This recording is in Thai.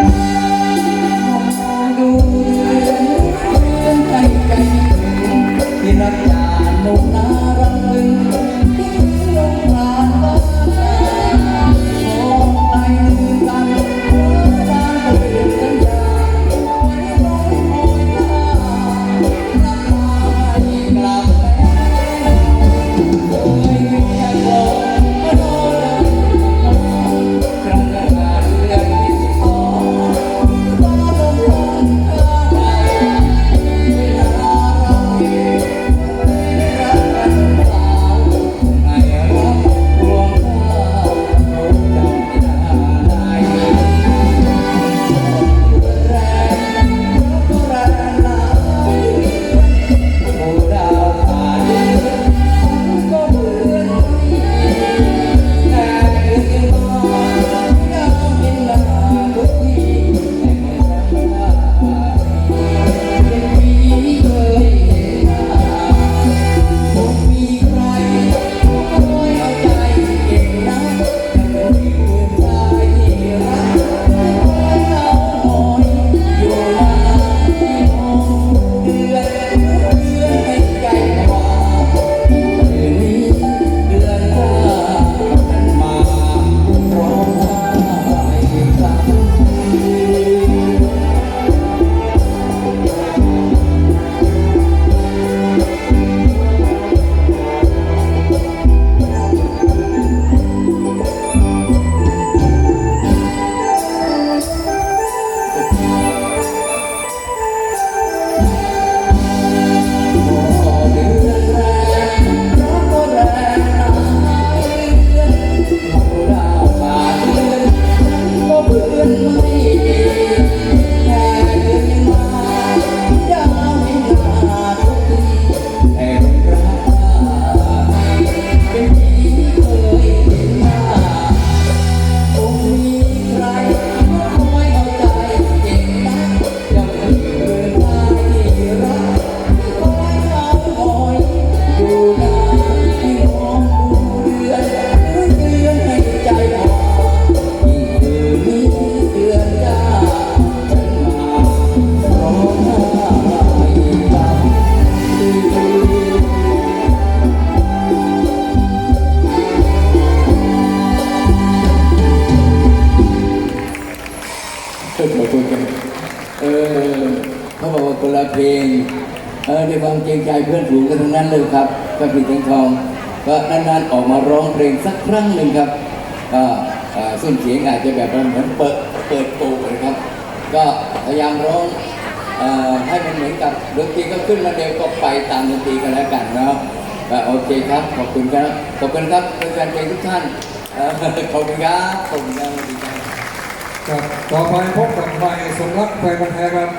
Thank you. ขอบคุณครับเออเขาบอกว่าคนละเพลงเออในความเกรงใจเพื่อนฝูงกันทั้งนั้นเลยครับก็ผิดทองทองก็นานๆออกมาร้องเพลงสักครั้งหนึ่งครับก็ส้นเสียงอาจจะแบบเหมือนเปิดเปิดตูนะครับ ก็พยายามร้องให้มันเหมือนกับดนตรีก็ขึ้นมาเดี๋ยวก็ไปตามดนตรีกันแล้วกันเนาะโอเคครับ ขอบคุณครับ ขอบคุณครับแฟนเพลงทุกท่านขอบคุณครับขอบคุณครับ สวับต่อไปพบกับไฟสมรักไฟบันแท้ครับ